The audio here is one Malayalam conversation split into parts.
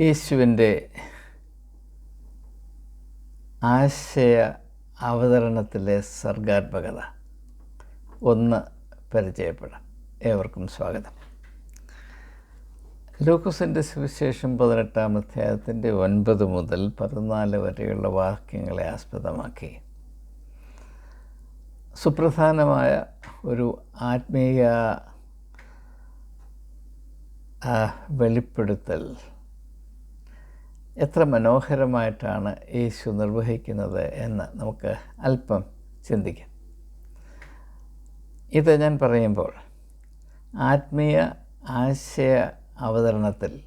യേശുവിന്റെ ആശയ അവതരണത്തിലെ സർഗാത്മകത. ഒന്ന് പരിചയപ്പെടാം. ഏവർക്കും സ്വാഗതം. ലൂക്കോസിന്റെ സുവിശേഷം പതിനെട്ടാം അധ്യായത്തിന്റെ ഒൻപത് മുതൽ പതിനാല് വരെയുള്ള വാക്യങ്ങളെ ആസ്പദമാക്കി. സുപ്രധാനമായ ഒരു ആത്മീയ വെളിപ്പെടുത്തൽ എത്ര മനോഹരമായിട്ടാണ് യേശു നിർവഹിക്കുന്നത് എന്ന് നമുക്ക് അല്പം ചിന്തിക്കാം. ഇത് ഞാൻ പറയുമ്പോൾ ആത്മീയ ആശയ അവതരണത്തിൽ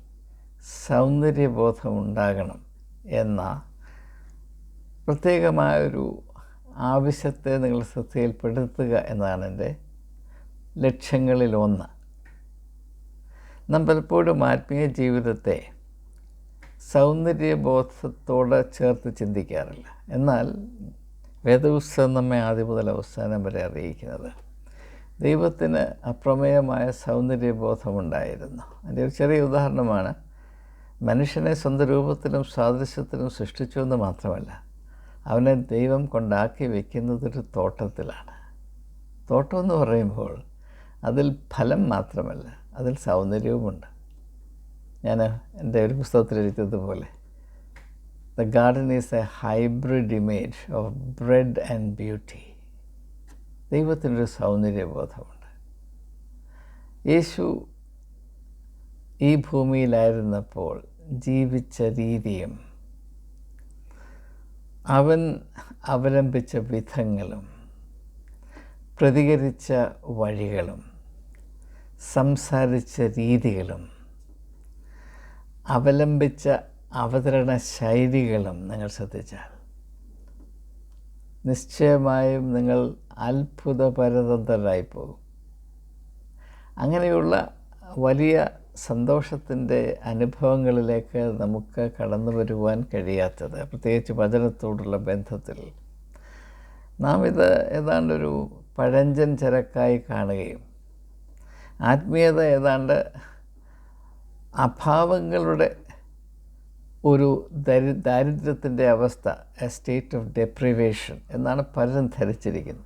സൗന്ദര്യബോധം ഉണ്ടാകണം എന്ന പ്രത്യേകമായൊരു ആവശ്യത്തെ നിങ്ങൾ ശ്രദ്ധയിൽപ്പെടുത്തുക എന്നതാണ് എന്റെ ലക്ഷ്യങ്ങളിലൊന്ന്. നാം പലപ്പോഴും ആത്മീയ ജീവിതത്തെ സൗന്ദര്യബോധത്തോട് ചേർത്ത് ചിന്തിക്കാറില്ല. എന്നാൽ വേദപുസ്തകം നമ്മെ ആദ്യം മുതൽ അവസാനം വരെ അറിയിക്കുന്നത് ദൈവത്തിന് അപ്രമേയമായ സൗന്ദര്യബോധമുണ്ടായിരുന്നു. അതിന്റെ ഒരു ചെറിയ ഉദാഹരണമാണ് മനുഷ്യനെ സ്വന്തം രൂപത്തിലും സാദൃശ്യത്തിലും സൃഷ്ടിച്ചു എന്ന് മാത്രമല്ല അവനെ ദൈവം കൊണ്ടാക്കി വയ്ക്കുന്നതൊരു തോട്ടത്തിലാണ്. തോട്ടം എന്ന് പറയുമ്പോൾ അതിൽ ഫലം മാത്രമല്ല അതിൽ സൗന്ദര്യവുമുണ്ട്. ഞാൻ എന്റെ ഒരു പുസ്തകത്തിൽ എഴുതിയതുപോലെ. The garden is a hybrid image of bread and beauty ദൈവത്തിനൊരു സൗന്ദര്യബോധമുണ്ട്. യേശു ഈ ഭൂമിയിലായിരുന്നപ്പോൾ ജീവിച്ച രീതിയും അവൻ അവലംബിച്ച വിധങ്ങളും പ്രതികരിച്ച വഴികളും സംസാരിച്ച രീതികളും അവലംബിച്ച അവതരണ ശൈലികളും നിങ്ങൾ ശ്രദ്ധിച്ചാൽ. നിശ്ചയമായും നിങ്ങൾ അത്ഭുതപരതന്ത്രരായി പോകും. അങ്ങനെയുള്ള വലിയ സന്തോഷത്തിന്റെ അനുഭവങ്ങളിലേക്ക് നമുക്ക് കടന്നു വരുവാൻ കഴിയാത്തത് പ്രത്യേകിച്ച് വചനത്തോടുള്ള ബന്ധത്തിൽ. നാം ഇത് ഏതാണ്ടൊരു പഴഞ്ചൻ ചരക്കായി കാണുകയും ആത്മീയത ഏതാണ്ട് അഭാവങ്ങളുടെ ഒരു ദരി ദാരിദ്ര്യത്തിന്റെ അവസ്ഥ എ സ്റ്റേറ്റ് ഓഫ് ഡെപ്രിവേഷൻ എന്നാണ് പലരും ധരിച്ചിരിക്കുന്നത്.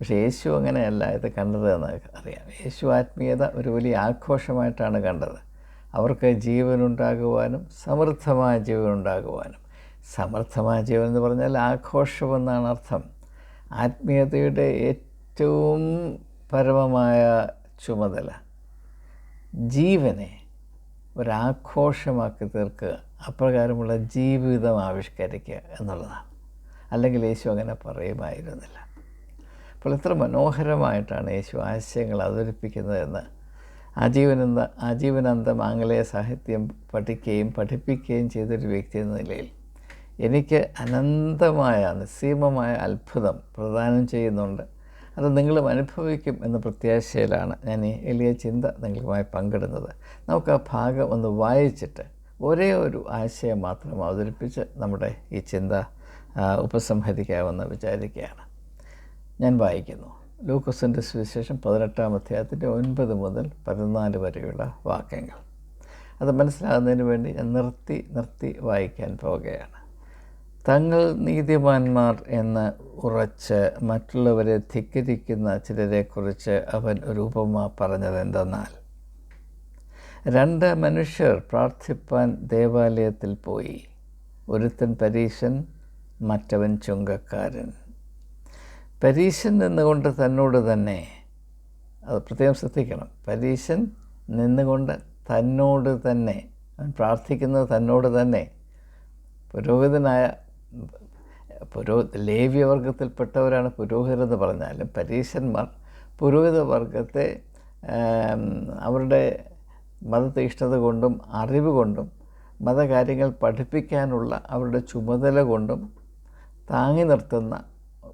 പക്ഷേ യേശു അങ്ങനെയല്ല ഇത് കണ്ടത് എന്ന് അറിയാം. യേശു ആത്മീയത ഒരു വലിയ ആഘോഷമായിട്ടാണ് കണ്ടത്. അവർക്ക് ജീവനുണ്ടാകുവാനും സമൃദ്ധമായ ജീവനുണ്ടാകുവാനും. സമൃദ്ധമായ ജീവൻ എന്ന് പറഞ്ഞാൽ ആഘോഷമെന്നാണ് അർത്ഥം. ആത്മീയതയുടെ ഏറ്റവും പരമമായ ചുമതല ജീവനെ ഒരാഘോഷമാക്കി തീർക്കുക. അപ്രകാരമുള്ള ജീവിതം ആവിഷ്കരിക്കുക എന്നുള്ളതാണ്. അല്ലെങ്കിൽ യേശു അങ്ങനെ പറയുമായിരുന്നില്ല. അപ്പോൾ എത്ര മനോഹരമായിട്ടാണ് യേശു ആശയങ്ങൾ അവതരിപ്പിക്കുന്നതെന്ന് ആജീവനന്ത ആജീവനാന്തം ആംഗലേയ സാഹിത്യം പഠിക്കുകയും പഠിപ്പിക്കുകയും ചെയ്തൊരു വ്യക്തി എന്ന നിലയിൽ എനിക്ക് അനന്തമായ നിസ്സീമമായ അത്ഭുതം പ്രദാനം ചെയ്യുന്നുണ്ട്. അത് നിങ്ങളും അനുഭവിക്കും എന്ന പ്രത്യാശയിലാണ് ഞാൻ ഈ എളിയ ചിന്ത നിങ്ങളുമായി പങ്കിടുന്നത്. നമുക്ക് ആ ഭാഗം ഒന്ന് വായിച്ചിട്ട് ഒരേ ഒരു ആശയം മാത്രം അവതരിപ്പിച്ച് നമ്മുടെ ഈ ചിന്ത ഉപസംഹരിക്കാമെന്ന് വിചാരിക്കുകയാണ്. ഞാൻ വായിക്കുന്നു. ലൂക്കസിന്റെ സുവിശേഷം പതിനെട്ടാം അധ്യായത്തിന്റെ ഒൻപത് മുതൽ പതിനാല് വരെയുള്ള വാക്യങ്ങൾ. അത് മനസ്സിലാകുന്നതിന് വേണ്ടി ഞാൻ നിർത്തി നിർത്തി വായിക്കാൻ പോവുകയാണ്. തങ്ങൾ നീതിമാന്മാർ എന്ന് ഉറച്ച് മറ്റുള്ളവരെ ധിക്കരിക്കുന്ന ചിലരെക്കുറിച്ച് അവൻ ഒരു ഉപമ പറഞ്ഞതെന്തെന്നാൽ രണ്ട് മനുഷ്യർ പ്രാർത്ഥിപ്പാൻ ദേവാലയത്തിൽ പോയി. ഒരുത്തൻ പരീശൻ മറ്റവൻ ചുങ്കക്കാരൻ. പരീശൻ നിന്നുകൊണ്ട് തന്നോട് തന്നെ അത് പ്രത്യേകം ശ്രദ്ധിക്കണം പരീശൻ നിന്നുകൊണ്ട് തന്നോട് തന്നെ അവൻ പ്രാർത്ഥിക്കുന്നത് തന്നോട് തന്നെ പുരോഹിതനായ പുരോ ലേവ്യവർഗത്തിൽപ്പെട്ടവരാണ് പുരോഹിതരെന്ന് പറഞ്ഞാലും പരീശന്മാർ. പുരോഹിത വർഗത്തെ അവരുടെ മതതീഷ്ണത കൊണ്ടും അറിവ് കൊണ്ടും മതകാര്യങ്ങൾ പഠിപ്പിക്കാനുള്ള അവരുടെ ചുമതല കൊണ്ടും താങ്ങി നിർത്തുന്ന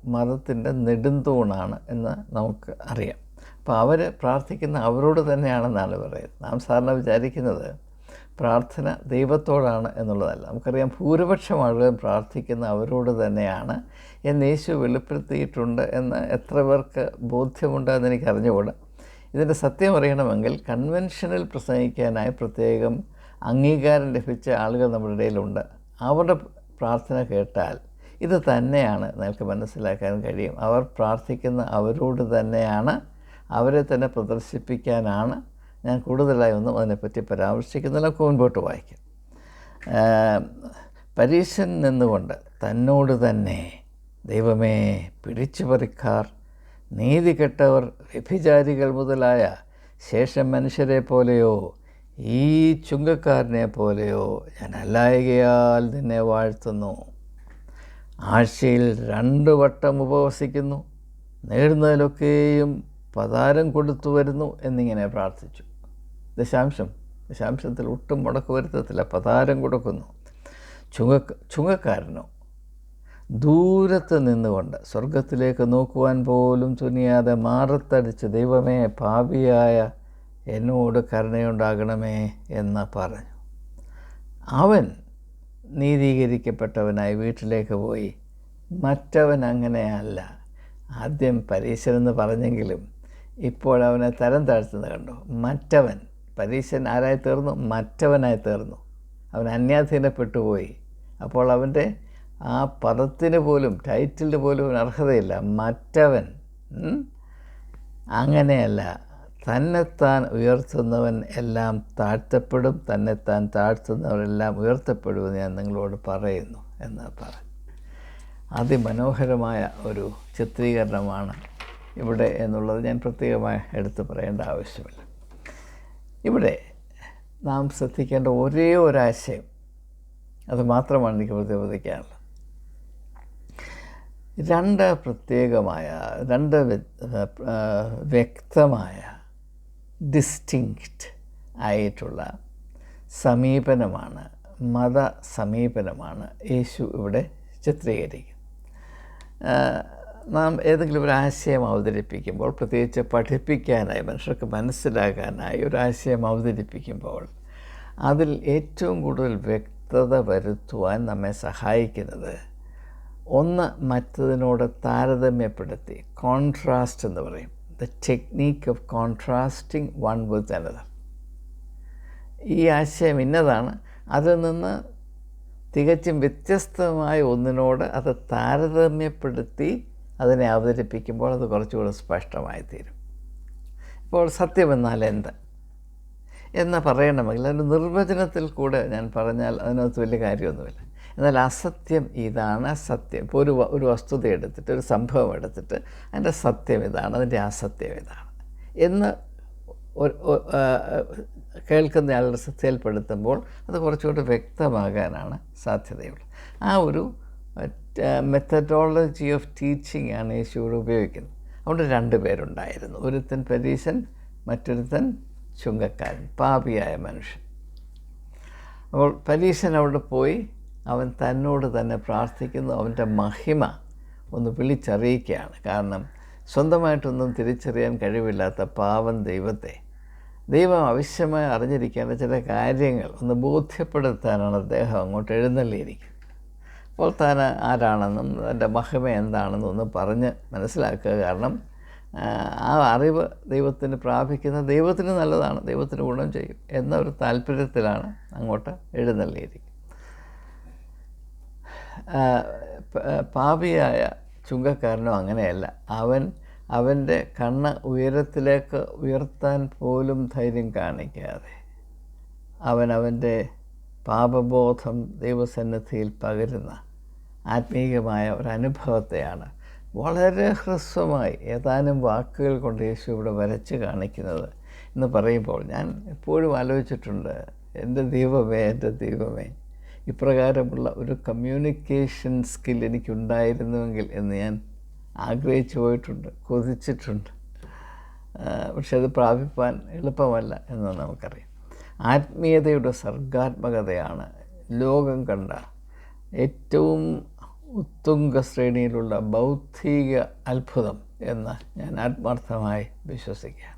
മതത്തിന്റെ നെടുന്തൂണാണ് എന്ന് നമുക്ക് അറിയാം. അപ്പോൾ അവർ പ്രാർത്ഥിക്കുന്ന അവരോട് തന്നെയാണെന്നാണ് പറയുന്നത്. നാം സാധാരണ വിചാരിക്കുന്നത് പ്രാർത്ഥന ദൈവത്തോടാണ് എന്നുള്ളതല്ല. നമുക്കറിയാം ഭൂരിപക്ഷം ആളുകൾ പ്രാർത്ഥിക്കുന്ന അവരോട് തന്നെയാണ്. എന്ന് യേശു വെളിപ്പെടുത്തിയിട്ടുണ്ട് എന്ന് എത്ര പേർക്ക് ബോധ്യമുണ്ടെന്ന് എനിക്ക് അറിഞ്ഞുകൂടാ ഇതിന്റെ സത്യം അറിയണമെങ്കിൽ കൺവെൻഷനിൽ പ്രസംഗിക്കാനായി പ്രത്യേകം അംഗീകാരം ലഭിച്ച ആളുകൾ നമ്മുടെ ഇടയിലുണ്ട്. അവരുടെ പ്രാർത്ഥന കേട്ടാൽ ഇത് തന്നെയാണ് നിങ്ങൾക്ക് മനസ്സിലാക്കാൻ കഴിയും. അവർ പ്രാർത്ഥിക്കുന്ന അവരോട് തന്നെയാണ് അവരെ തന്നെ പ്രദർശിപ്പിക്കാനാണ് ഞാൻ കൂടുതലായി ഒന്നും അതിനെപ്പറ്റി പരാമർശിക്കുന്നില്ല മുൻപോട്ട് വായിക്കും. പരീശൻ നിന്നുകൊണ്ട് തന്നോട് തന്നെ ദൈവമേ പിടിച്ചു പറിക്കാർ നീതി കെട്ടവർ വ്യഭിചാരികൾ മുതലായ ശേഷം മനുഷ്യരെ പോലെയോ ഈ ചുങ്കക്കാരനെ പോലെയോ ഞാൻ അല്ലായകയാൽ നിന്നെ വാഴ്ത്തുന്നു. ആഴ്ചയിൽ രണ്ട് വട്ടം ഉപവസിക്കുന്നു നേടുന്നതിലൊക്കെയും പതാരം കൊടുത്തു വരുന്നു എന്നിങ്ങനെ പ്രാർത്ഥിച്ചു. ദശാംശം. ദശാംശത്തിൽ ഒട്ടും മുടക്ക് വരുത്തത്തില്ല. പതാരം കൊടുക്കുന്നു. ചുങ്ക ചുങ്കക്കാരനോ ദൂരത്ത് നിന്നുകൊണ്ട് സ്വർഗത്തിലേക്ക് നോക്കുവാൻ പോലും തുനിയാതെ മാറത്തടിച്ച് ദൈവമേ പാപിയായ എന്നോട് കരുണയുണ്ടാകണമേ എന്ന് പറഞ്ഞു. അവൻ നീതീകരിക്കപ്പെട്ടവനായി വീട്ടിലേക്ക് പോയി. മറ്റവൻ അങ്ങനെയല്ല. ആദ്യം പരീശനെന്ന് പറഞ്ഞെങ്കിലും ഇപ്പോൾ അവനെ തരം താഴ്ത്തുന്നത് കണ്ടു. മറ്റവൻ പരീശൻ ആരായി തീർന്നു മറ്റവനായി തീർന്നു അവൻ അന്യാധീനപ്പെട്ടു പോയി അപ്പോൾ അവന്റെ ആ പദത്തിന് പോലും ടൈറ്റിലിന് പോലും അർഹതയില്ല. മറ്റവൻ അങ്ങനെയല്ല. തന്നെത്താൻ ഉയർത്തുന്നവൻ എല്ലാം താഴ്ത്തപ്പെടും. തന്നെത്താൻ താഴ്ത്തുന്നവരെല്ലാം ഉയർത്തപ്പെടുമെന്ന് ഞാൻ നിങ്ങളോട് പറയുന്നു എന്ന് പറഞ്ഞു. അതിമനോഹരമായ ഒരു ചിത്രീകരണമാണ് ഇവിടെ എന്നുള്ളത് ഞാൻ പ്രത്യേകമായി എടുത്തു പറയേണ്ട ആവശ്യമില്ല. ഇവിടെ നാം ശ്രദ്ധിക്കേണ്ട ഒരേ ഒരാശയം അത് മാത്രമാണ് എനിക്ക് പ്രതിപാദിക്കാനുള്ളത് രണ്ട് പ്രത്യേകമായ രണ്ട് വ്യക്തമായ ഡിസ്റ്റിങ്ക്റ്റ് ആയിട്ടുള്ള സമീപനമാണ് മത സമീപനമാണ് യേശു ഇവിടെ ചിത്രീകരിക്കുന്നത്. നാം ഏതെങ്കിലും ഒരു ആശയം അവതരിപ്പിക്കുമ്പോൾ പ്രത്യേകിച്ച് പഠിപ്പിക്കാനായി മനുഷ്യർക്ക് മനസ്സിലാക്കാനായി ഒരു ആശയം അവതരിപ്പിക്കുമ്പോൾ അതിൽ ഏറ്റവും കൂടുതൽ വ്യക്തത വരുത്തുവാൻ നമ്മെ സഹായിക്കുന്നത് ഒന്ന് മറ്റതിനോട് താരതമ്യപ്പെടുത്തി കോൺട്രാസ്റ്റ് എന്ന് പറയും. The technique of contrasting one with another ഈ ആശയം ഇന്നതാണ്. അതിൽ നിന്ന് തികച്ചും വ്യത്യസ്തമായ ഒന്നിനോട് അത് താരതമ്യപ്പെടുത്തി അതിനെ അവതരിപ്പിക്കുമ്പോൾ അത് കുറച്ചുകൂടെ സ്പഷ്ടമായി തീരും ഇപ്പോൾ സത്യമെന്നാൽ എന്ത്? എന്ന് പറയണമെങ്കിൽ അതിന്റെ നിർവചനത്തിൽ കൂടെ ഞാൻ പറഞ്ഞാൽ അതിനകത്ത് വലിയ കാര്യമൊന്നുമില്ല. എന്നാൽ അസത്യം ഇതാണ് സത്യം ഇപ്പോൾ ഒരു ഒരു വസ്തുത എടുത്തിട്ട് ഒരു സംഭവം എടുത്തിട്ട് അതിന്റെ സത്യം ഇതാണ് അതിന്റെ അസത്യം ഇതാണ്. എന്ന് കേൾക്കുന്ന ആളുടെ ശ്രദ്ധയിൽപ്പെടുത്തുമ്പോൾ അത് കുറച്ചുകൂടി വ്യക്തമാകാനാണ് സാധ്യതയുള്ളത്. ആ ഒരു മെത്തഡോളജി ഓഫ് ടീച്ചിങ് ആണ് യേശുവിടെ ഉപയോഗിക്കുന്നത്. അവിടെ രണ്ട് പേരുണ്ടായിരുന്നു. ഒരുത്തൻ പരീശൻ മറ്റൊരുത്തൻ ചുങ്കക്കാരൻ പാപിയായ മനുഷ്യൻ. അപ്പോൾ പരീശൻ അവിടെ പോയി അവൻ തന്നോട് തന്നെ പ്രാർത്ഥിക്കുന്നു അവന്റെ മഹിമ ഒന്ന് വിളിച്ചറിയിക്കുകയാണ്. കാരണം സ്വന്തമായിട്ടൊന്നും തിരിച്ചറിയാൻ കഴിവില്ലാത്ത പാവൻ ദൈവത്തെ. ദൈവം ആവശ്യമായി അറിഞ്ഞിരിക്കേണ്ട ചില കാര്യങ്ങൾ ഒന്ന് ബോധ്യപ്പെടുത്താനാണ് അദ്ദേഹം അങ്ങോട്ട് എഴുന്നള്ളിയിരിക്കുന്നത്. അപ്പോൾ താൻ ആരാണെന്നും എന്റെ മഹിമ എന്താണെന്നും ഒന്ന് പറഞ്ഞ് മനസ്സിലാക്കുക. കാരണം ആ അറിവ് ദൈവത്തിന് പ്രാപിക്കുന്ന ദൈവത്തിന് നല്ലതാണ്. ദൈവത്തിന് ഗുണം ചെയ്യും എന്ന ഒരു താല്പര്യത്തിലാണ് അങ്ങോട്ട് എഴുന്നള്ളിയിരിക്കുന്നത്. പാപിയായ ചുങ്കക്കാരനോ അങ്ങനെയല്ല. അവൻ അവന്റെ കണ്ണ് ഉയരത്തിലേക്ക് ഉയർത്താൻ പോലും ധൈര്യം കാണിക്കാതെ അവൻ അവന്റെ പാപബോധം ദൈവസന്നിധിയിൽ പകരുന്ന ആത്മീയമായ ഒരു അനുഭവത്തെയാണ് വളരെ ഹ്രസ്വമായി ഏതാനും വാക്കുകൾ കൊണ്ട് യേശു ഇവിടെ വരച്ച് കാണിക്കുന്നത് എന്ന് പറയുമ്പോൾ ഞാൻ എപ്പോഴും ആലോചിച്ചിട്ടുണ്ട് എന്റെ ദൈവമേ എന്റെ ദൈവമേ ഇപ്രകാരമുള്ള ഒരു കമ്മ്യൂണിക്കേഷൻ സ്കിൽ എനിക്കുണ്ടായിരുന്നുവെങ്കിൽ എന്ന് ഞാൻ ആഗ്രഹിച്ചു പോയിട്ടുണ്ട് കൊതിച്ചിട്ടുണ്ട്. പക്ഷെ അത് പ്രാപിപ്പാൻ എളുപ്പമല്ല എന്ന് നമുക്കറിയാം. ആത്മീയതയുടെ സർഗാത്മകതയാണ് ലോകം കണ്ട ഏറ്റവും ഉത്തുംഗ ശ്രേണിയിലുള്ള ബൗദ്ധിക അത്ഭുതം എന്ന് ഞാൻ ആത്മാർത്ഥമായി വിശ്വസിക്കുകയാണ്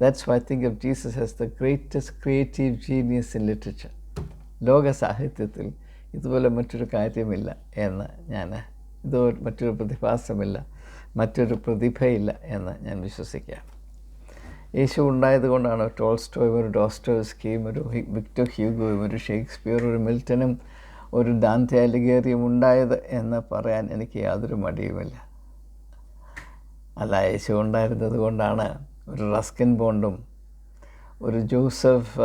that's why think of Jesus has the greatest creative genius in literature ലോക സാഹിത്യത്തിൽ ഇതുപോലെ മറ്റൊരു കാര്യമില്ല എന്ന് ഞാൻ ഇതുപോലെ മറ്റൊരു പ്രതിഭാസമില്ല മറ്റൊരു പ്രതിഭയില്ല എന്ന് ഞാൻ വിശ്വസിക്കുകയാണ് യേശു ഉണ്ടായത് കൊണ്ടാണ് ടോൾസ്റ്റോയും ഒരു ഡോസ്റ്റോസ്കിയും ഒരു വിക്ടർ ഹ്യൂഗോയും ഒരു ഷേക്സ്പിയർ ഒരു മിൽട്ടനും ഒരു ദാന്തെ അലിഗേറിയും ഉണ്ടായത് എന്ന് പറയാൻ എനിക്ക് യാതൊരു മടിയുമില്ല. അല്ല യേശു ഉണ്ടായിരുന്നത് കൊണ്ടാണ് ഒരു റസ്കിൻ ബോണ്ടും ഒരു ജോസഫ്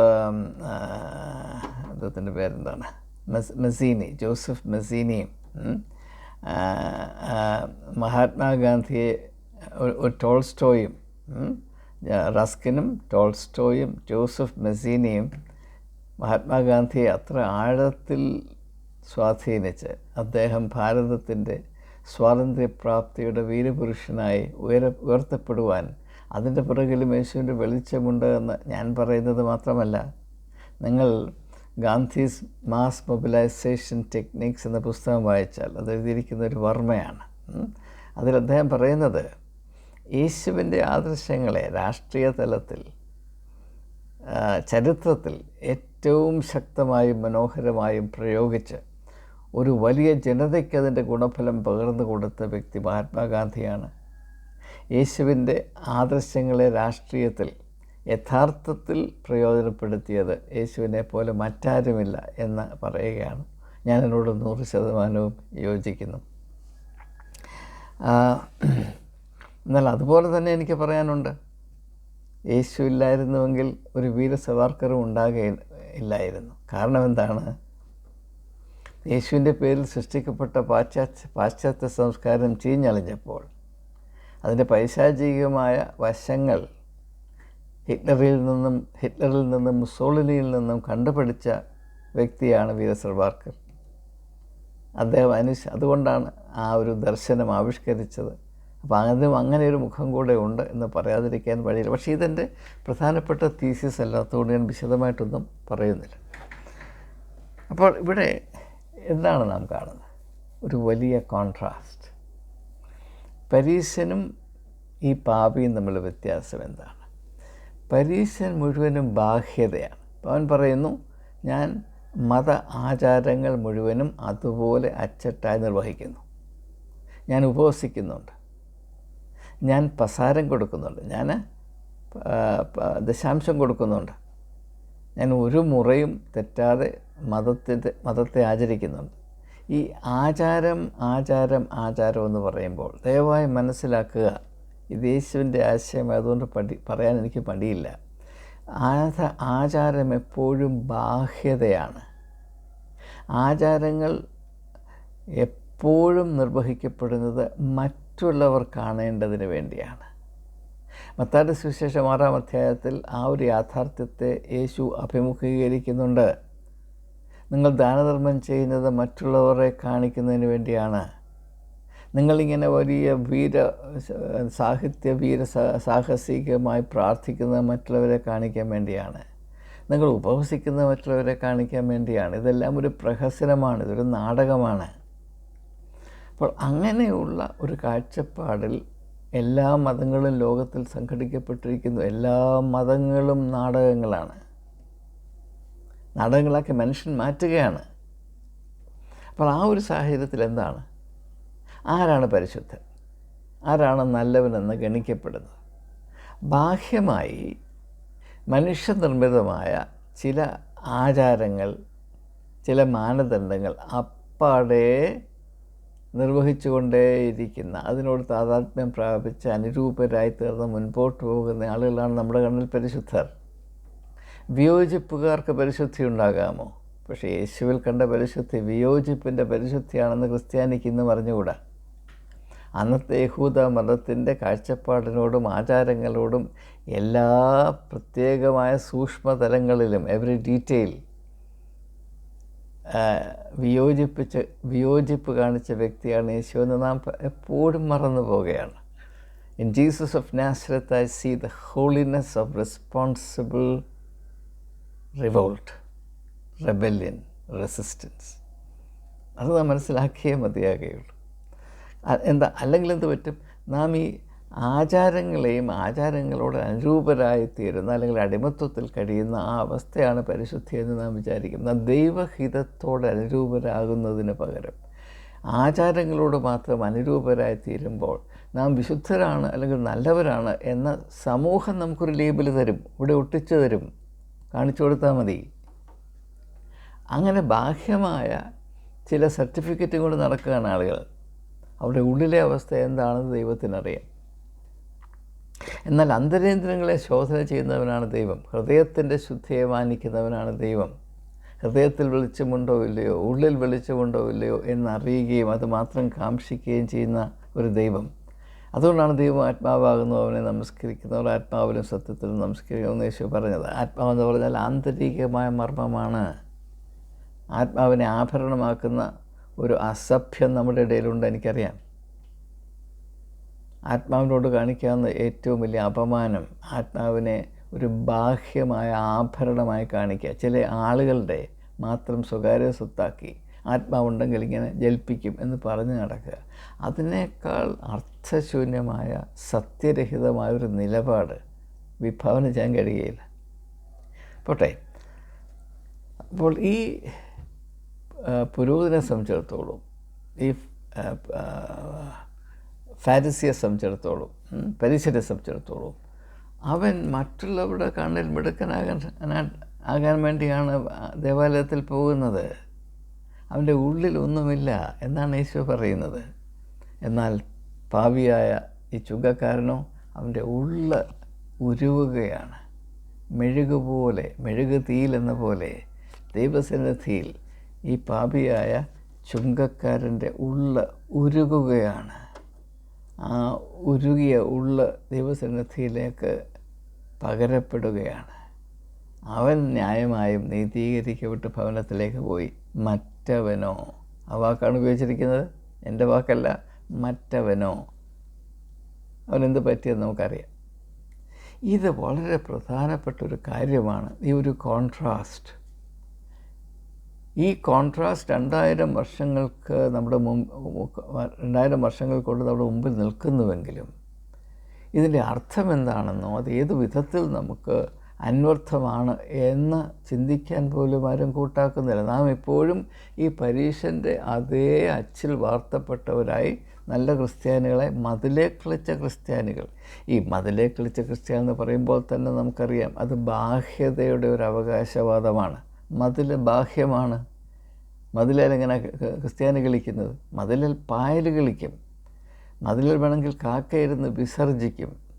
അദ്ദേഹത്തിന്റെ പേരെന്താണ്? മെസ് മെസീനി ജോസഫ് മെസീനിയും മഹാത്മാഗാന്ധിയെ ഒരു- ടോൾസ്റ്റോയും റസ്കിനും ടോൾസ്റ്റോയും ജോസഫ് മെസീനിയും മഹാത്മാഗാന്ധിയെ അത്ര ആഴത്തിൽ സ്വാധീനിച്ച് അദ്ദേഹം ഭാരതത്തിന്റെ സ്വാതന്ത്ര്യപ്രാപ്തിയുടെ വീരപുരുഷനായി ഉയര ഉയർത്തപ്പെടുവാൻ അതിന്റെ പിറകിലും യേശുവിന്റെ വെളിച്ചമുണ്ട് എന്ന് ഞാൻ പറയുന്നത് മാത്രമല്ല. നിങ്ങൾ ഗാന്ധിസ് മാസ് മൊബിലൈസേഷൻ ടെക്നിക്സ് എന്ന പുസ്തകം വായിച്ചാൽ അത് എഴുതിയിരിക്കുന്ന ഒരു വർമ്മയാണ്. അതിൽ അദ്ദേഹം പറയുന്നത് യേശുവിന്റെ ആദർശങ്ങളെ രാഷ്ട്രീയ തലത്തിൽ ചരിത്രത്തിൽ ഏറ്റവും ശക്തമായും മനോഹരമായും പ്രയോഗിച്ച് ഒരു വലിയ ജനതയ്ക്ക് അതിന്റെ ഗുണഫലം പകർന്നു കൊടുത്ത വ്യക്തി മഹാത്മാഗാന്ധിയാണ്. യേശുവിന്റെ ആദർശങ്ങളെ രാഷ്ട്രീയത്തിൽ യഥാർത്ഥത്തിൽ പ്രയോജനപ്പെടുത്തിയത് യേശുവിനെ പോലെ മറ്റാരുമില്ല എന്ന് പറയുകയാണ്. ഞാൻ എന്നോട് നൂറ് ശതമാനവും യോജിക്കുന്നു. എന്നാൽ അതുപോലെ തന്നെ എനിക്ക് പറയാനുണ്ട്. യേശു ഇല്ലായിരുന്നുവെങ്കിൽ ഒരു വീര സവാർക്കറും ഉണ്ടാകുക ഇല്ലായിരുന്നു. കാരണം എന്താണ്? യേശുവിന്റെ പേരിൽ സൃഷ്ടിക്കപ്പെട്ട പാശ്ചാത്യ പാശ്ചാത്യ സംസ്കാരം ചീഞ്ഞളിഞ്ഞപ്പോൾ അതിന്റെ പൈശാചികമായ വശങ്ങൾ ഹിറ്റ്ലറിൽ നിന്നും ഹിറ്റ്ലറിൽ നിന്നും മുസോളിനിയിൽ നിന്നും കണ്ടുപിടിച്ച വ്യക്തിയാണ് വീര സർവാർക്കർ അദ്ദേഹം അനുശ അതുകൊണ്ടാണ് ആ ഒരു ദർശനം ആവിഷ്കരിച്ചത്. അപ്പോൾ അതും അങ്ങനെ ഒരു മുഖം കൂടെ ഉണ്ട് എന്ന് പറയാതിരിക്കാൻ വഴിയില്ല. പക്ഷേ ഇതെന്റെ പ്രധാനപ്പെട്ട തീസിസ് അല്ലാത്തതുകൊണ്ട് ഞാൻ വിശദമായിട്ടൊന്നും പറയുന്നില്ല. അപ്പോൾ ഇവിടെ എന്താണ് നാം കാണുന്നത്. ഒരു വലിയ കോൺട്രാസ്റ്റ് പരീശനും ഈ പാപിയും തമ്മിലുള്ള വ്യത്യാസം എന്താണ്? പരീശൻ മുഴുവനും ബാഹ്യതയാണ്. അവൻ പറയുന്നു ഞാൻ മത ആചാരങ്ങൾ മുഴുവനും അതുപോലെ അച്ചട്ടായി നിർവഹിക്കുന്നു. ഞാൻ ഉപവസിക്കുന്നുണ്ട്. ഞാൻ പസാരം കൊടുക്കുന്നുണ്ട്. ഞാൻ ദശാംശം കൊടുക്കുന്നുണ്ട്. ഞാൻ ഒരു മുറയും തെറ്റാതെ മതത്തിന്റെ മതത്തെ ആചരിക്കുന്നുണ്ട്. ഈ ആചാരം ആചാരം ആചാരം എന്ന് പറയുമ്പോൾ ദയവായി മനസ്സിലാക്കുക ഇത് യേശുവിന്റെ ആശയം അതുകൊണ്ട് പടി പറയാൻ എനിക്ക് മടിയില്ല. ആച ആചാരം എപ്പോഴും ബാഹ്യതയാണ്. ആചാരങ്ങൾ എപ്പോഴും നിർവഹിക്കപ്പെടുന്നത് മറ്റുള്ളവർ കാണേണ്ടതിന് വേണ്ടിയാണ്. മത്താരുടെ സുവിശേഷം ആറാം അധ്യായത്തിൽ ആ ഒരു യാഥാർത്ഥ്യത്തെ യേശു അഭിമുഖീകരിക്കുന്നുണ്ട്. നിങ്ങൾ ദാനധർമ്മം ചെയ്യുന്നത് മറ്റുള്ളവരെ കാണിക്കുന്നതിന് വേണ്ടിയാണ്. നിങ്ങളിങ്ങനെ വലിയ വീര സാഹിത്യ വീര സാഹസികമായി പ്രാർത്ഥിക്കുന്നത് മറ്റുള്ളവരെ കാണിക്കാൻ വേണ്ടിയാണ്. നിങ്ങൾ ഉപവസിക്കുന്നത് മറ്റുള്ളവരെ കാണിക്കാൻ വേണ്ടിയാണ്. ഇതെല്ലാം ഒരു പ്രഹസനമാണ് ഇതൊരു നാടകമാണ്. അപ്പോൾ അങ്ങനെയുള്ള ഒരു കാഴ്ചപ്പാടിൽ എല്ലാ മതങ്ങളും ലോകത്തിൽ സംഘടിക്കപ്പെട്ടിരിക്കുന്നു. എല്ലാ മതങ്ങളും നാടകങ്ങളാണ്. നാടകങ്ങളാക്കി മനുഷ്യൻ മാറ്റുകയാണ്. അപ്പോൾ ആ ഒരു സാഹചര്യത്തിൽ എന്താണ്? ആരാണ് പരിശുദ്ധൻ? ആരാണ് നല്ലവനെന്ന് ഗണിക്കപ്പെടുന്നത്? ബാഹ്യമായി മനുഷ്യനിർമ്മിതമായ ചില ആചാരങ്ങൾ ചില മാനദണ്ഡങ്ങൾ അപ്പാടെ നിർവഹിച്ചുകൊണ്ടേയിരിക്കുന്ന അതിനോട് താതാത്മ്യം പ്രാപിച്ച് അനുരൂപരായി തീർന്ന് മുൻപോട്ട് പോകുന്ന ആളുകളാണ് നമ്മുടെ കണ്ണിൽ പരിശുദ്ധർ. വിയോജിപ്പുകാർക്ക് പരിശുദ്ധി ഉണ്ടാകാമോ? പക്ഷേ യേശുവിൽ കണ്ട പരിശുദ്ധി വിയോജിപ്പിന്റെ പരിശുദ്ധിയാണെന്ന് ക്രിസ്ത്യാനിക്ക് ഇന്ന് പറഞ്ഞുകൂടാ അന്നത്തെ യഹൂദ മതത്തിന്റെ കാഴ്ചപ്പാടിനോടും ആചാരങ്ങളോടും എല്ലാ പ്രത്യേകമായ സൂക്ഷ്മതലങ്ങളിലും എവറി ഡീറ്റെയിൽ വിയോജിപ്പിച്ച് വിയോജിപ്പ് കാണിച്ച വ്യക്തിയാണ് യേശു എന്ന് നാം എപ്പോഴും മറന്നു പോവുകയാണ്. In Jesus of Nazareth I see the holiness of responsible revolt rebellion resistance അത് നാം മനസ്സിലാക്കിയേ മതിയാകുകയുള്ളൂ എന്താ അല്ലെങ്കിൽ എന്ത് പറ്റും? നാം ഈ ആചാരങ്ങളെയും ആചാരങ്ങളോട് അനുരൂപരായി തീരുന്ന അല്ലെങ്കിൽ അടിമത്വത്തിൽ കഴിയുന്ന ആ അവസ്ഥയാണ് പരിശുദ്ധി എന്ന് നാം വിചാരിക്കും. നാം ദൈവഹിതത്തോട് അനുരൂപരാകുന്നതിന് പകരം ആചാരങ്ങളോട് മാത്രം അനുരൂപരായി തീരുമ്പോൾ നാം വിശുദ്ധരാണ് അല്ലെങ്കിൽ നല്ലവരാണ് എന്ന സമൂഹം നമുക്കൊരു ലേബിൾ തരും ഇവിടെ ഒട്ടിച്ചു തരും. കാണിച്ചു കൊടുത്താൽ മതി. അങ്ങനെ ബാഹ്യമായ ചില സർട്ടിഫിക്കറ്റും കൊണ്ട് നടക്കുകയാണ് ആളുകൾ. അവരുടെ ഉള്ളിലെ അവസ്ഥ എന്താണെന്ന് ദൈവത്തിനറിയാം. എന്നാൽ അന്തരേന്ദ്രങ്ങളെ ശോധന ചെയ്യുന്നവനാണ് ദൈവം. ഹൃദയത്തിന്റെ ശുദ്ധിയെ മാനിക്കുന്നവനാണ് ദൈവം. ഹൃദയത്തിൽ വെളിച്ചമുണ്ടോ ഇല്ലയോ ഉള്ളിൽ വെളിച്ചമുണ്ടോ ഇല്ലയോ എന്നറിയുകയും അത് മാത്രം കാംക്ഷിക്കുകയും ചെയ്യുന്ന ഒരു ദൈവം. അതുകൊണ്ടാണ് ദൈവം ആത്മാവാകുന്നു അവനെ നമസ്കരിക്കുന്നവർ ആത്മാവിലും സത്യത്തിലും നമസ്കരിക്കുമെന്ന് യേശു പറഞ്ഞത് ആത്മാവെന്ന് പറഞ്ഞാൽ ആന്തരികമായ മർമ്മമാണ്. ആത്മാവിനെ ആഭരണമാക്കുന്ന ഒരു അസഭ്യം നമ്മുടെ ഇടയിലുണ്ട് എനിക്കറിയാം. ആത്മാവിനോട് കാണിക്കാവുന്ന ഏറ്റവും വലിയ അപമാനം ആത്മാവിനെ ഒരു ബാഹ്യമായ ആഭരണമായി കാണിക്കുക. ചില ആളുകളുടെ മാത്രം സ്വകാര്യ സ്വത്താക്കി ആത്മാവുണ്ടെങ്കിൽ ഇങ്ങനെ ജൽപ്പിക്കും എന്ന് പറഞ്ഞ് നടക്കുക. അതിനേക്കാൾ അർത്ഥശൂന്യമായ സത്യരഹിതമായ ഒരു നിലപാട് വിഭാവന ചെയ്യാൻ കഴിയുകയില്ല. പോട്ടെ. അപ്പോൾ ഈ പുരോഹിതനെ സംബന്ധിച്ചിടത്തോളം ഈ ഫാരിസിയെ സംബന്ധിച്ചിടത്തോളം പരീക്ഷരെ സംബന്ധിച്ചിടത്തോളം അവൻ മറ്റുള്ളവരുടെ കണ്ണിൽ മിടുക്കനാകാൻ ആകാൻ വേണ്ടിയാണ് ദേവാലയത്തിൽ പോകുന്നത്. അവന്റെ ഉള്ളിൽ ഒന്നുമില്ല എന്നാണ് ഈശോ പറയുന്നത്. എന്നാൽ പാവിയായ ഈ ചുങ്കക്കാരനോ അവന്റെ ഉള്ള ഉരുവുകയാണ്. മെഴുക് പോലെ മെഴുക് തീയിൽ എന്ന പോലെ ദൈവസന്നിധിയിൽ ഈ പാപിയായ ചുങ്കക്കാരന്റെ ഉള്ള ഉരുകുകയാണ്. ആ ഉരുകിയ ഉള്ള ദൈവസന്നിധിയിലേക്ക് പകരപ്പെടുകയാണ്. അവൻ ന്യായമായും നീതീകരിക്കപ്പെട്ട് ഭവനത്തിലേക്ക് പോയി. മറ്റവനോ. ആ വാക്കാണ് ഉപയോഗിച്ചിരിക്കുന്നത്. എന്റെ വാക്കല്ല മറ്റവനോ. അവനെന്ത് പറ്റിയെന്ന് നമുക്കറിയാം. ഇത് വളരെ പ്രധാനപ്പെട്ട ഒരു കാര്യമാണ്. ഈ ഒരു കോൺട്രാസ്റ്റ് ഈ കോൺട്രാസ്റ്റ് രണ്ടായിരം വർഷങ്ങൾക്ക് നമ്മുടെ മുമ്പ് രണ്ടായിരം വർഷങ്ങൾ കൊണ്ട് നമ്മുടെ മുമ്പിൽ നിൽക്കുന്നുവെങ്കിലും ഇതിന്റെ അർത്ഥം എന്താണെന്നോ അത് ഏത് വിധത്തിൽ നമുക്ക് അന്വർത്ഥമാണ് എന്ന് ചിന്തിക്കാൻ പോലും ആരും കൂട്ടാക്കുന്നില്ല. നാം എപ്പോഴും ഈ പരീക്ഷന്റെ അതേ അച്ചിൽ വാർത്തപ്പെട്ടവരായി നല്ല ക്രിസ്ത്യാനികളെ മതിലേ കളിച്ച ക്രിസ്ത്യാനികൾ. ഈ മതിലേ കളിച്ച ക്രിസ്ത്യാനി എന്ന് പറയുമ്പോൾ തന്നെ നമുക്കറിയാം അത് ബാഹ്യതയുടെ ഒരു അവകാശവാദമാണ്. മതിൽ ബാഹ്യമാണ്. മതിലിൽ എങ്ങനെ ക്രിസ്ത്യാനി കളിക്കുന്നത്? മതിലിൽ പായൽ കളിക്കും. മതിലിൽ വേണമെങ്കിൽ കാക്കയിരുന്ന് വിസർജിക്കും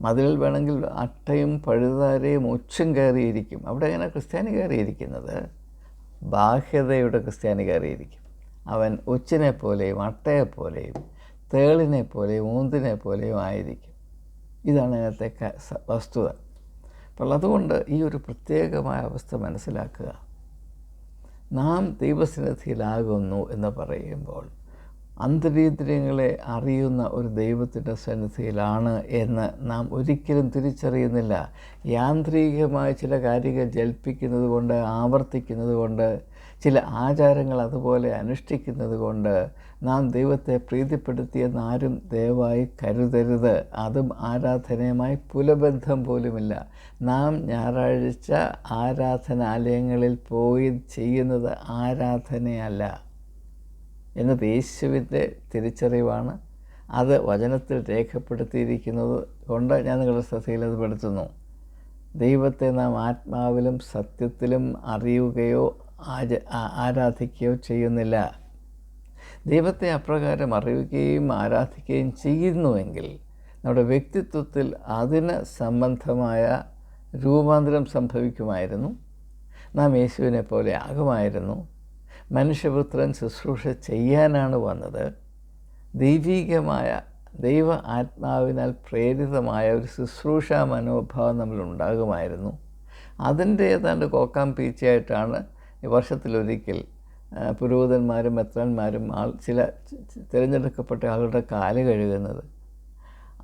മതിലിൽ വേണമെങ്കിൽ അട്ടയും പഴുതാരയും ഒച്ചും കയറിയിരിക്കും. അവിടെ അങ്ങനെ ക്രിസ്ത്യാനി കയറിയിരിക്കുന്നത്? ബാഹ്യതയുടെ ക്രിസ്ത്യാനി കയറിയിരിക്കും. അവൻ ഒച്ചിനെ പോലെയും അട്ടയെപ്പോലെയും തേളിനെ പോലെയും ഊന്തിനെ പോലെയും ആയിരിക്കും. ഇതാണ് അതിനകത്തെ വസ്തുത. അപ്പോൾ അതുകൊണ്ട് ഈ ഒരു പ്രത്യേകമായ അവസ്ഥ മനസ്സിലാക്കുക. നാം ദൈവസന്നിധിയിലാകുന്നു എന്ന് പറയുമ്പോൾ അന്തരീന്ദ്രിയങ്ങളെ അറിയുന്ന ഒരു ദൈവത്തിന്റെ സന്നിധിയിലാണ് എന്ന് നാം ഒരിക്കലും തിരിച്ചറിയുന്നില്ല. യാന്ത്രികമായ ചില കാര്യങ്ങൾ ജൽപ്പിക്കുന്നത് കൊണ്ട് ആവർത്തിക്കുന്നത് കൊണ്ട് ചില ആചാരങ്ങൾ അതുപോലെ അനുഷ്ഠിക്കുന്നത് കൊണ്ട് നാം ദൈവത്തെ പ്രീതിപ്പെടുത്തിയെന്ന് ആരും ദയവായി കരുതരുത്. അതും ആരാധനയുമായി പുലബന്ധം പോലുമില്ല. നാം ഞായറാഴ്ച ആരാധനാലയങ്ങളിൽ പോയി ചെയ്യുന്നത് ആരാധനയല്ല. എന്നത് യേശുവിന്റെ തിരിച്ചറിവാണ്. അത് വചനത്തിൽ രേഖപ്പെടുത്തിയിരിക്കുന്നത് കൊണ്ട് ഞാൻ നിങ്ങളുടെ ശ്രദ്ധയിൽ അത് പെടുത്തുന്നു. ദൈവത്തെ നാം ആത്മാവിലും സത്യത്തിലും അറിയുകയോ ആച ആരാധിക്കുകയോ ചെയ്യുന്നില്ല. ദൈവത്തെ അപ്രകാരം അറിയുകയും ആരാധിക്കുകയും ചെയ്യുന്നുവെങ്കിൽ നമ്മുടെ വ്യക്തിത്വത്തിൽ അതിന് സംബന്ധമായ രൂപാന്തരം സംഭവിക്കുമായിരുന്നു. നാം യേശുവിനെ പോലെ ആകുമായിരുന്നു. മനുഷ്യപുത്രൻ ശുശ്രൂഷ ചെയ്യാനാണ് വന്നത്. ദൈവീകമായ ദൈവ ആത്മാവിനാൽ പ്രേരിതമായ ഒരു ശുശ്രൂഷ മനോഭാവം നമ്മൾ ഉണ്ടാകുമായിരുന്നു. അതിന്റെ ഏതാണ്ട് കോക്കാം പീച്ചയായിട്ടാണ് വർഷത്തിലൊരിക്കൽ പുരോഹിതന്മാരും മെത്രന്മാരും ആൾ ചില തിരഞ്ഞെടുക്കപ്പെട്ട ആളുടെ കാൽ കഴുകുന്നത്.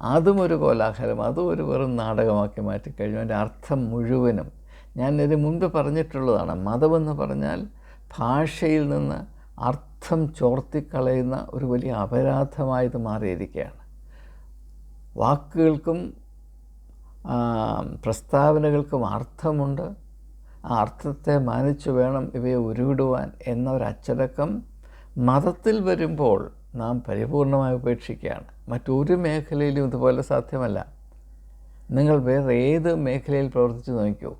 അതും ഒരു കോലാഹലം അതും ഒരു വെറും നാടകമാക്കി മാറ്റിക്കഴിഞ്ഞു. അതിന്റെ അർത്ഥം മുഴുവനും ഞാൻ ഇതിന് മുൻപ് പറഞ്ഞിട്ടുള്ളതാണ്. മതമെന്ന് പറഞ്ഞാൽ ഭാഷയിൽ നിന്ന് അർത്ഥം ചോർത്തിക്കളയുന്ന ഒരു വലിയ അപരാധമായത് മാറിയിരിക്കുകയാണ്. വാക്കുകൾക്കും പ്രസ്താവനകൾക്കും അർത്ഥമുണ്ട്. ആ അർത്ഥത്തെ മാനിച്ചു വേണം ഇവയെ ഉരുവിടുവാൻ എന്നൊരച്ചടക്കം മതത്തിൽ വരുമ്പോൾ നാം പരിപൂർണമായി ഉപേക്ഷിക്കുകയാണ്. മറ്റൊരു മേഖലയിലും ഇതുപോലെ സാധ്യമല്ല. നിങ്ങൾ വേറെ ഏത് മേഖലയിൽ പ്രവർത്തിച്ച് നോക്കിയോ?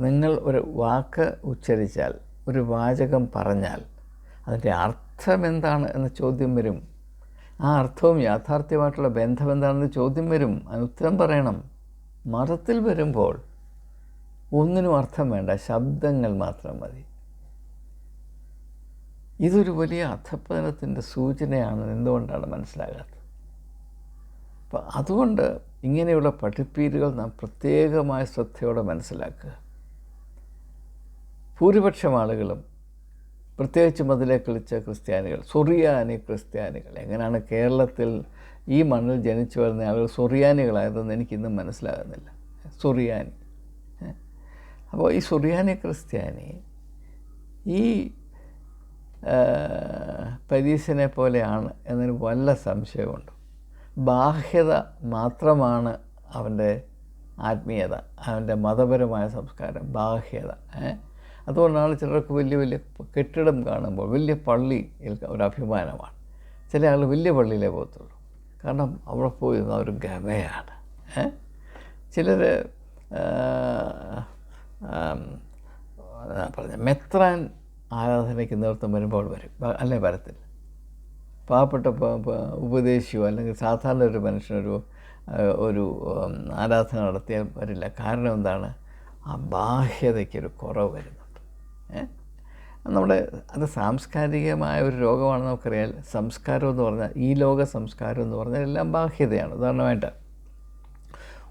നിങ്ങൾ ഒരു വാക്ക് ഉച്ചരിച്ചാൽ ഒരു വാചകം പറഞ്ഞാൽ അതിന്റെ അർത്ഥം എന്താണ് എന്ന ചോദ്യം വരും. ആ അർത്ഥവും യാഥാർത്ഥ്യമായിട്ടുള്ള ബന്ധം എന്താണെന്ന് ചോദ്യം വരും. അതിന് ഉത്തരം പറയണം. മതത്തിൽ വരുമ്പോൾ ഒന്നിനും അർത്ഥം വേണ്ട ശബ്ദങ്ങൾ മാത്രം മതി. ഇതൊരു വലിയ അധപ്പതനത്തിന്റെ സൂചനയാണ് എന്തുകൊണ്ടാണ് മനസ്സിലാകാത്തത്? അപ്പം അതുകൊണ്ട് ഇങ്ങനെയുള്ള പഠിപ്പീരുകൾ നാം പ്രത്യേകമായ ശ്രദ്ധയോടെ മനസ്സിലാക്കുക. ഭൂരിപക്ഷം ആളുകളും പ്രത്യേകിച്ച് മതിലെ കളിച്ച ക്രിസ്ത്യാനികൾ സൊറിയാനി ക്രിസ്ത്യാനികൾ. എങ്ങനെയാണ് കേരളത്തിൽ ഈ മണ്ണിൽ ജനിച്ചു വരുന്ന ആളുകൾ സൊറിയാനികളായതെന്ന് എനിക്കിന്നും മനസ്സിലാകുന്നില്ല. സൊറിയാനി. അപ്പോൾ ഈ സൊറിയാനി ക്രിസ്ത്യാനി ഈ പരീസിനെ പോലെയാണ് എന്നൊരു വല്ല സംശയമുണ്ട്. ബാഹ്യത മാത്രമാണ് അവന്റെ ആത്മീയത അവന്റെ മതപരമായ സംസ്കാരം ബാഹ്യത. അതുകൊണ്ടാണ് ചിലർക്ക് വലിയ വലിയ കെട്ടിടം കാണുമ്പോൾ വലിയ പള്ളി ഒരു അഭിമാനമാണ്. ചില ആൾ വലിയ പള്ളിയിലേ പോകത്തുള്ളൂ. കാരണം അവിടെ പോയി ഒരു ഗമയാണ്. ചിലർ പറഞ്ഞ മെത്രാൻ ആരാധനയ്ക്ക് നേതൃത്വം വരുമ്പോൾ വരും. അല്ലേ വരത്തില്ല. പാവപ്പെട്ട ഉപദേശിയോ അല്ലെങ്കിൽ സാധാരണ ഒരു മനുഷ്യനൊരു ഒരു ആരാധന നടത്തിയാൽ വരില്ല. കാരണം എന്താണ്? ആ ബാഹ്യതയ്ക്കൊരു കുറവ് വരുന്നുണ്ട് നമ്മുടെ അത് സാംസ്കാരികമായ ഒരു രോഗമാണ് നമുക്കറിയാം. സംസ്കാരം എന്ന് പറഞ്ഞാൽ ഈ ലോക സംസ്കാരം എന്ന് പറഞ്ഞാൽ എല്ലാം ബാഹ്യതയാണ് ഉദാഹരണമായിട്ട്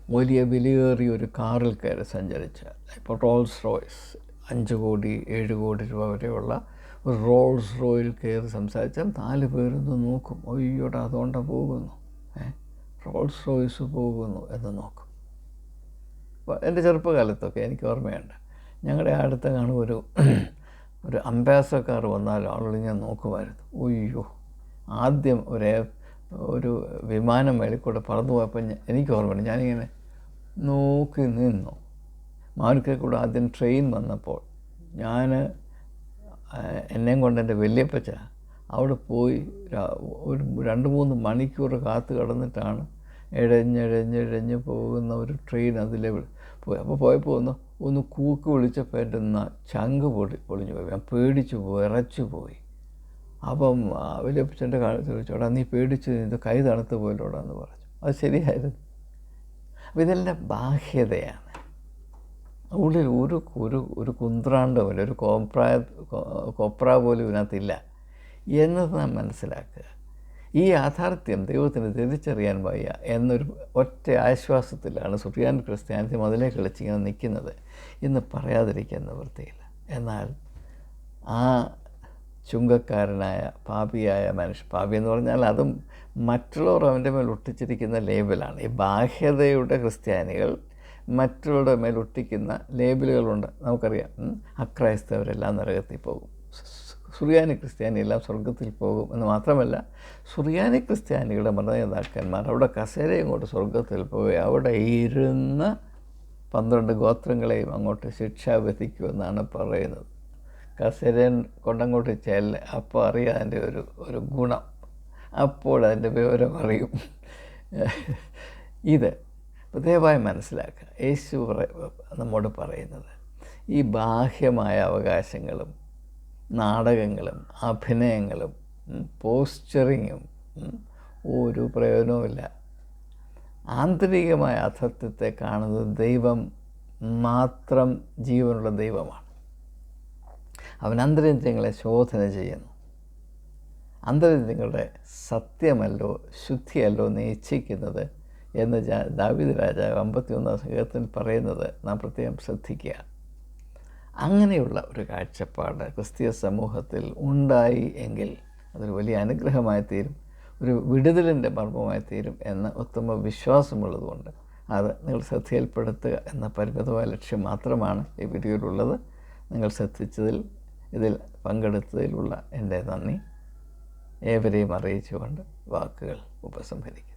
വലിയ വിലയേറിയ ഒരു കാറിൽ കയറി സഞ്ചരിച്ച ഇപ്പോൾ റോൾസ് റോയ്സ് അഞ്ച് കോടി ഏഴ് കോടി രൂപ വരെയുള്ള ഒരു റോൾസ് റോയിൽ കയറി സംസാരിച്ചാൽ നാല് പേരൊന്ന് നോക്കും. അയ്യോടാ അതുകൊണ്ട് പോകുന്നു? റോൾസ് റോയ്സ് പോകുന്നു എന്ന് നോക്കും. എന്റെ ചെറുപ്പകാലത്തൊക്കെ എനിക്ക് ഓർമ്മയുണ്ട്. ഞങ്ങളുടെ അടുത്ത കാണും ഒരു ഒരു അംബാസഡർ കാർ വന്നാൽ ഞാൻ നോക്കുമായിരുന്നു. അയ്യോ ആദ്യം ഒരു ഒരു വിമാനം മേളിക്കൂടെ പറന്നു പോയപ്പോൾ എനിക്ക് ഓർമ്മയുണ്ട് ഞാനിങ്ങനെ നോക്കി നിന്നു. മാർക്കെ കൂടെ ആദ്യം ട്രെയിൻ വന്നപ്പോൾ ഞാൻ എന്നെയും കൊണ്ട് എന്റെ വല്യപ്പച്ച അവിടെ പോയി ഒരു രണ്ട് മൂന്ന് മണിക്കൂർ കാത്തു കിടന്നിട്ടാണ് ഇഴഞ്ഞിഴഞ്ഞിഴഞ്ഞ് പോകുന്ന ഒരു ട്രെയിൻ അതിലെ പോയി. അപ്പോൾ പോയപ്പോൾ ഒന്ന് ഒന്ന് കൂക്ക് എന്റെ ചങ്ക് പൊടി പൊളിഞ്ഞു പോയി. ഞാൻ പേടിച്ചു പോയി ഇറച്ചു പോയി. അപ്പം വലിയപ്പച്ചന്റെ കാലത്ത് ചോദിച്ചോടാ നീ പേടിച്ച് ഇത് കൈ തണുത്ത് പോയില്ലോടാ എന്ന് പറഞ്ഞു. അത് ശരിയായിരുന്നു. അപ്പോൾ ഇതെല്ലാം ബാഹ്യതയാണ്. ഉള്ളിൽ ഒരു ഒരു ഒരു കുന്ത്രാണ്ട് പോലെ ഒരു കോപ്രായ കോപ്ര പോലും ഇതിനകത്തില്ല. എന്നത് നാം മനസ്സിലാക്കുക. ഈ യാഥാർത്ഥ്യം ദൈവത്തിന് തിരിച്ചറിയാൻ വയ്യ എന്നൊരു ഒറ്റ ആശ്വാസത്തിലാണ് സുറിയാൻ ക്രിസ്ത്യാനിറ്റി മുതലേ കളിച്ചിങ്ങനെ നിൽക്കുന്നത്. എന്ന് പറയാതിരിക്കാൻ നിവൃത്തിയില്ല. എന്നാൽ ആ ചുങ്കക്കാരനായ പാപിയായ മനുഷ്യ പാപി എന്ന് പറഞ്ഞാൽ അതും മറ്റുള്ളവർ അവന്റെ മേൽ ഒട്ടിച്ചിരിക്കുന്ന ലേബലാണ്. ഈ ബാഹ്യതയുടെ ക്രിസ്ത്യാനികൾ മറ്റുള്ളവരുടെ മേൽ ഒട്ടിക്കുന്ന ലേബലുകളുണ്ട്. നമുക്കറിയാം അക്രൈസ്തവരെല്ലാം നരകത്തിൽ പോകും. സുറിയാനി ക്രിസ്ത്യാനി എല്ലാം സ്വർഗത്തിൽ പോകും എന്ന് മാത്രമല്ല സുറിയാനി ക്രിസ്ത്യാനികളുടെ മതനേതാക്കന്മാർ അവിടെ കസേരയും കൊണ്ട് സ്വർഗത്തിൽ പോയി അവിടെ ഇരുന്ന് പന്ത്രണ്ട് ഗോത്രങ്ങളെയും അങ്ങോട്ട് ശിക്ഷ വിധിക്കുമെന്നാണ് പറയുന്നത്. കസേരൻ കൊണ്ടങ്ങോട്ട് ചെല്ല അപ്പോൾ അറിയാം അതിന്റെ ഒരു ഒരു ഗുണം. അപ്പോൾ അതിന്റെ വിവരം അറിയും. ഇത് ദയവായി മനസ്സിലാക്കുക. യേശു നമ്മോട് പറയുന്നത് ഈ ബാഹ്യമായ അവകാശങ്ങളും നാടകങ്ങളും അഭിനയങ്ങളും പോസ്ചറിങ്ങും ഒരു പ്രയോജനവുമില്ല. ആന്തരികമായ അസത്യത്തെ കാണുന്നത് ദൈവം മാത്രം ജീവനുള്ള ദൈവമാണ്. അവൻ അന്തരേന്ദ്രിയങ്ങളെ ശോധന ചെയ്യുന്നു. അന്തരേന്ദ്രിയങ്ങളുടെ സത്യമല്ലോ ശുദ്ധിയല്ലോ നീ ഇച്ഛിക്കുന്നത് എന്ന് ദാവിദ് രാജാവ് അമ്പത്തിയൊന്നാം സംഘത്തിൽ പറയുന്നത് നാം പ്രത്യേകം ശ്രദ്ധിക്കുക. അങ്ങനെയുള്ള ഒരു കാഴ്ചപ്പാട് ക്രിസ്തീയ സമൂഹത്തിൽ ഉണ്ടായി എങ്കിൽ അതൊരു വലിയ അനുഗ്രഹമായി തീരും ഒരു വിടുതലിന്റെ മർമ്മമായി തീരും എന്ന ഉത്തമ വിശ്വാസമുള്ളതുകൊണ്ട് അത് നിങ്ങൾ ശ്രദ്ധയിൽപ്പെടുത്തുക എന്ന പരിമിതമായ ലക്ഷ്യം മാത്രമാണ് ഈ വീഡിയോയിലുള്ളത്. നിങ്ങൾ ശ്രദ്ധിച്ചതിൽ ഇതിൽ പങ്കെടുത്തതിലുള്ള എന്റെ നന്ദി. ഏവരെയും അറിയിച്ചുകൊണ്ട് വാക്കുകൾ ഉപസംഹരിക്കും.